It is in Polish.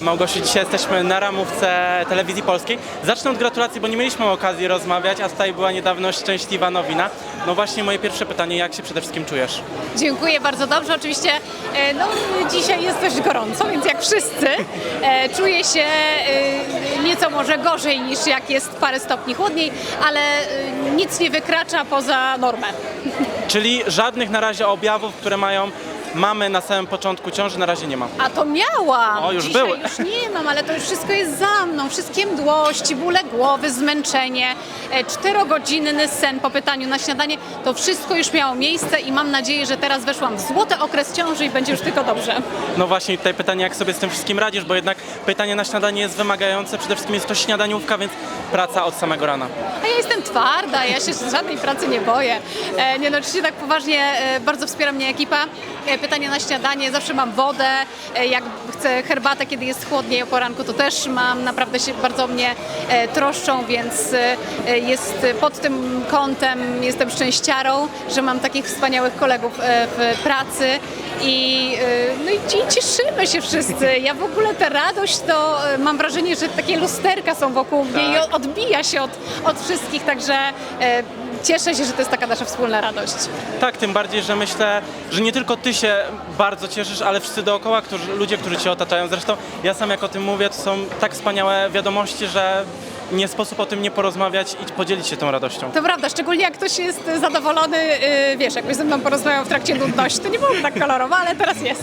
Małgosiu, dzisiaj jesteśmy na ramówce telewizji polskiej. Zacznę od gratulacji, bo nie mieliśmy okazji rozmawiać, a tutaj była niedawno szczęśliwa nowina. No właśnie moje pierwsze pytanie, jak się przede wszystkim czujesz? Dziękuję bardzo dobrze. Oczywiście e, no, dzisiaj jest dość gorąco, więc jak wszyscy e, czuję się e, nieco może gorzej niż jak jest parę stopni chłodniej, ale nic nie wykracza poza normę. Czyli żadnych na razie objawów, które mają mamy na samym początku ciąży, na razie nie ma. A to miałam. O, już Dzisiaj były. już nie mam, ale to już wszystko jest za mną. Wszystkie mdłości, bóle głowy, zmęczenie, e, czterogodzinny sen po pytaniu na śniadanie. To wszystko już miało miejsce i mam nadzieję, że teraz weszłam w złoty okres ciąży i będzie już tylko dobrze. No właśnie tutaj pytanie, jak sobie z tym wszystkim radzisz, bo jednak pytanie na śniadanie jest wymagające, przede wszystkim jest to śniadaniówka, więc praca od samego rana. A ja jestem twarda, ja się żadnej pracy nie boję. E, nie no, oczywiście tak poważnie, e, bardzo wspiera mnie ekipa. E, pytanie na śniadanie, zawsze mam wodę, e, jak chcę herbatę, kiedy jest chłodniej o poranku, to też mam, naprawdę się bardzo mnie e, troszczą, więc e, jest pod tym kątem, jestem szczęściarą, że mam takich wspaniałych kolegów w pracy i, e, no i ci- cieszymy się wszyscy. Ja w ogóle tę radość to e, mam wrażenie, że takie lusterka są wokół mnie i Tak. odbija się od, od wszystkich, także e, cieszę się, że to jest taka nasza wspólna radość. Tak, tym bardziej, że myślę, że nie tylko ty się bardzo cieszysz, ale wszyscy dookoła, którzy, ludzie, którzy cię otaczają. Zresztą ja sam jak o tym mówię, to są tak wspaniałe wiadomości, że nie sposób o tym nie porozmawiać i podzielić się tą radością. To prawda, szczególnie jak ktoś jest zadowolony, y, wiesz, jakbyś ze mną porozmawiał w trakcie nudności, to nie byłoby tak kolorowo, ale teraz jest.